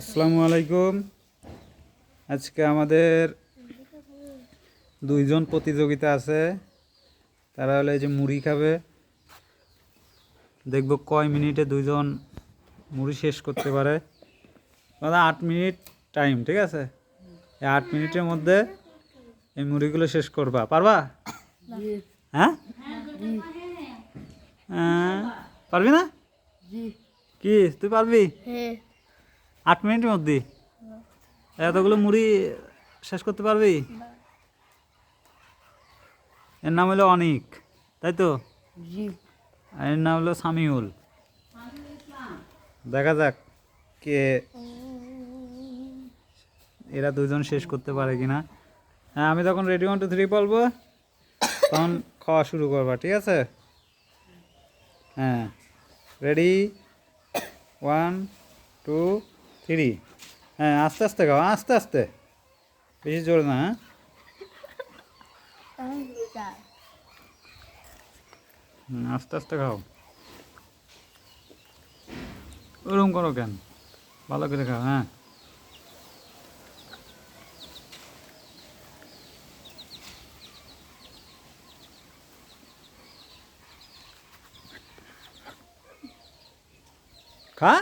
আসসালামু আলাইকুম। আজকে আমাদের দুইজন প্রতিযোগিতা আছে। তারা হলো এই যে মুড়ি খাবে। দেখব কয় মিনিটে দুইজন মুড়ি শেষ করতে পারে। মানে আট মিনিট টাইম ঠিক আছে? এই আট মিনিটের মধ্যে এই মুড়িগুলো শেষ করবা। পারবা? হ্যাঁ? হ্যাঁ। পারবি না? কি? তুই পারবি? হ্যাঁ। আট মিনিটের মধ্যে? এতগুলো মুড়ি শেষ করতে পারবি? এর নাম হলো অনিক তাই তো? এর নাম হলো সামিউল। দেখা যাক কে এরা দুজন শেষ করতে পারে কিনা। হ্যাঁ আমি তখন রেডি ওয়ান টু থ্রি বলব। তখন খাওয়া শুরু করবা ঠিক আছে? হ্যাঁ। রেডি ওয়ান টু থ্রি হ্যাঁ আস্তে আস্তে খাও আস্তে আস্তে। বেশি জোরে না হ্যাঁ? আস্তে আস্তে খাও ওরকম করো কেন? ভালো করে খাও হ্যাঁ? খা।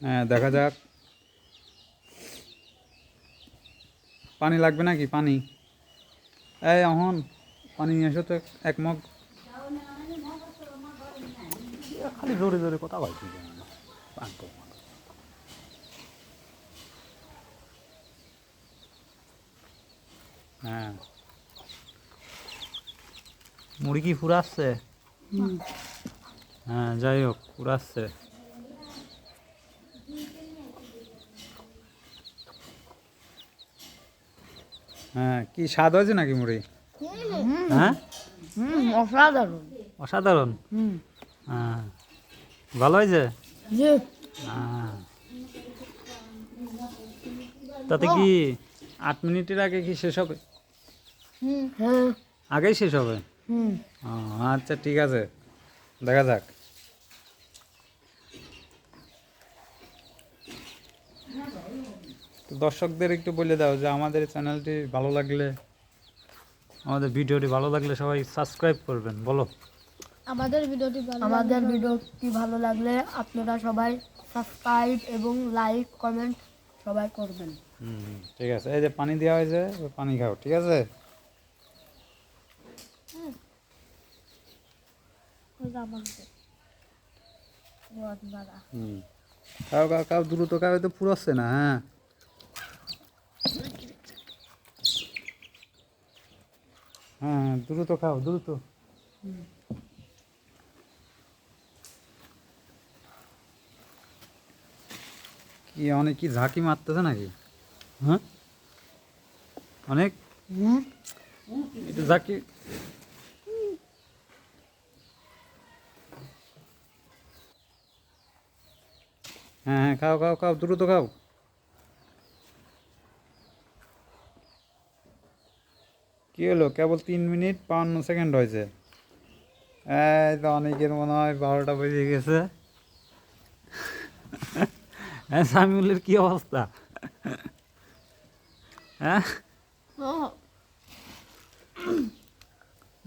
হ্যাঁ দেখা যাক। পানি লাগবে নাকি? পানি। এই অহন পানি নিয়ে এসো তো এক- মগ। খালি জোরে জোরে কথা বলছি হ্যাঁ। মুড়ি কি ফুরাচ্ছে? হ্যাঁ যাই হোক ফুরাচ্ছে। হ্যাঁ কি স্বাদ হয়েছে নাকি মুড়ি? হ্যাঁ? অসাধারণ। অসাধারণ? হ্যাঁ। ভালো হয়েছে? হ্যাঁ। তাতে কি আট মিনিটের আগে কি শেষ হবে? হ্যাঁ। আগেই শেষ হবে? আচ্ছা ঠিক আছে। দেখা যাক। তো দর্শকদের একটু বলে দাও যে আমাদের চ্যানেলটি ভালো লাগলে আমাদের ভিডিওটি ভালো লাগলে সবাই সাবস্ক্রাইব করবেন বলো। আমাদের ভিডিওটি ভালো আমাদের ভিডিওটি ভালো লাগলে আপনারা সবাই সাবস্ক্রাইব এবং লাইক কমেন্ট সবাই করবেন। হুম ঠিক আছে। এই যে পানি দেওয়া হয়েছে ওই পানি খাও ঠিক আছে? হুম। খাও খাও খাও দ্রুত খাও তো পুরোচ্ছে না হ্যাঁ হ্যাঁ হ্যাঁ, দ্রুত খাও দ্রুত। কি অনেক কি ঝাঁকি মারতেছে নাকি? হ্যাঁ? অনেক? হুম। ঝাঁকি। হ্যাঁ হ্যাঁ খাও খাও খাও দ্রুত খাও। কি হলো? কেবল তিন মিনিট বাউন্ন সেকেন্ড হয়েছে। এই তো অনেকের মনে হয় বারোটা বেজে গেছে। হ্যাঁ সামিউলের কি অবস্থা? হ্যাঁ।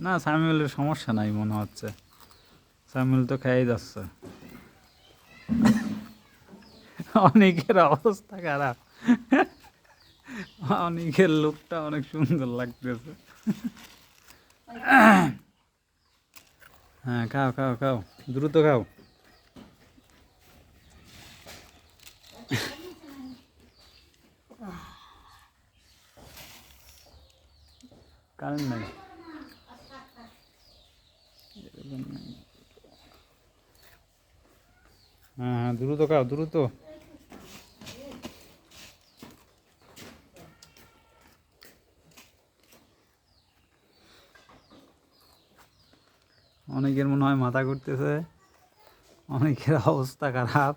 না সামিউলের সমস্যা নাই মনে হচ্ছে। সামিউল তো খেয়েই যাচ্ছে। অনেকের অবস্থা খারাপ। অনেকের লুকটা অনেক সুন্দর লাগতেছে। হ্যাঁ খাও খাও খাও, দ্রুত খাও। কারেন্ট নাই। হ্যাঁ হ্যাঁ দ্রুত খাও, দ্রুত। অনেকের মনে হয় মাথা ঘুরতেছে, অনেকের অবস্থা খারাপ।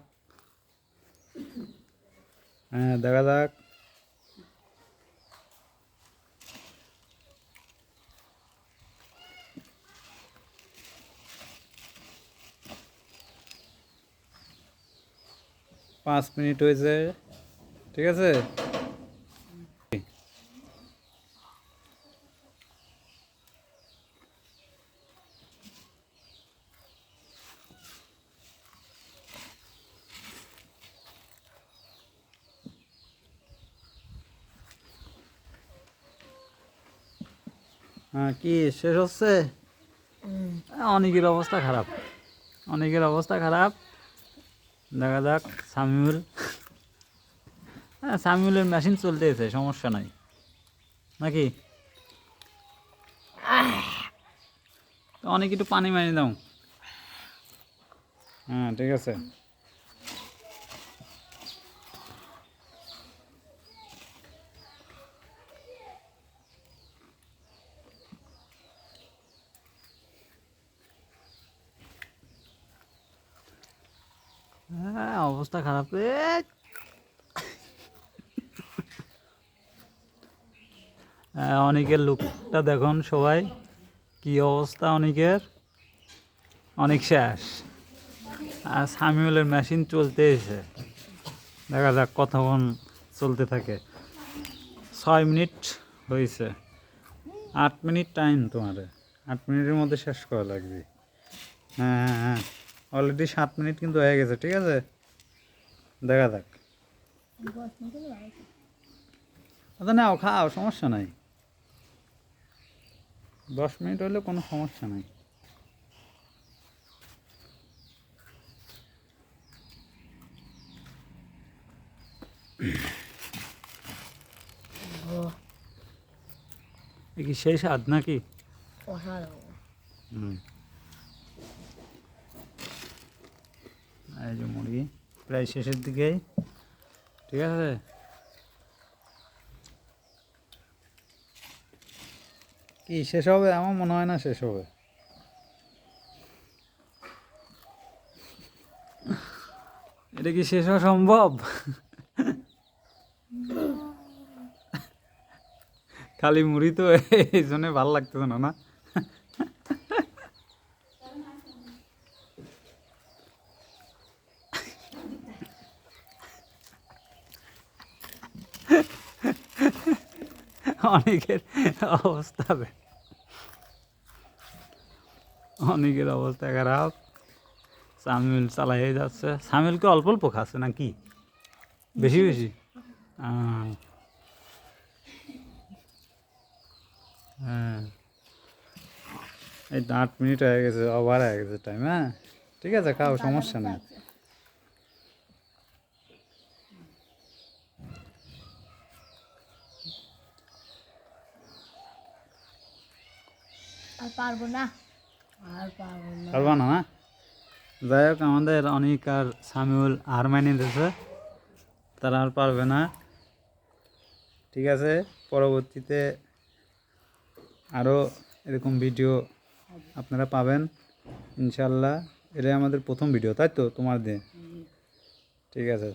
হ্যাঁ দেখা যাক। পাঁচ মিনিট হয়েছে, ঠিক আছে? হ্যাঁ কি শেষ হচ্ছে? অনেকের অবস্থা খারাপ। অনেকের অবস্থা খারাপ। দেখা যাক, সামিউল। হ্যাঁ সামিউলের মেশিন চলতেছে, সমস্যা নাই। নাকি? অনেক একটু পানি মানি দাও। হ্যাঁ ঠিক আছে হ্যাঁ অবস্থা খারাপ। হ্যাঁ, অনেকের লুকটা দেখুন সবাই। কি অবস্থা অনেকের? অনেক শেষ। আর সামিউলের মেশিন চলতে এসে। দেখা যাক কতক্ষণ চলতে থাকে। ছয় মিনিট হয়েছে। আট মিনিট টাইম তোমার আট মিনিটের মধ্যে শেষ করা লাগবে। হ্যাঁ হ্যাঁ হ্যাঁ। অলরেডি সাত মিনিট কিন্তু হয়ে গেছে ঠিক আছে? দেখা যাক। আচ্ছা নাও খাও সমস্যা নাই। দশ মিনিট হলে কোনো সমস্যা নাই। কি সেই স্বাদ নাকি? হুম। এই যে মুরগি প্রায় শেষের দিকেই। ঠিক আছে? কি, শেষ হবে? আমার মনে হয় না শেষ হবে। এটা কি শেষ হওয়া সম্ভব? খালি মুড়ি তো, এই জন্য ভালো লাগতেছে না না? অনেকের অবস্থা অনেকের অবস্থা খারাপ। সামিল চালাই যাচ্ছে। সামিলকে অল্প অল্প খাচ্ছে নাকি? বেশি বেশি আহ। হ্যাঁ। এই তো আট মিনিট হয়ে গেছে ওভার হয়ে গেছে টাইম হ্যাঁ? ঠিক আছে খাও সমস্যা নেই। আর পারব না। আর পারব না। পারবা না না? যাই হোক আমাদের অনেক আর সামিউল হার মাইনে দিয়েছে তারা আর পারবে না। ঠিক আছে পরবর্তীতে আরও এরকম ভিডিও আপনারা পাবেন। ইনশাল্লাহ এটাই আমাদের প্রথম ভিডিও তাই তো? তোমার দিয়ে। ঠিক আছে।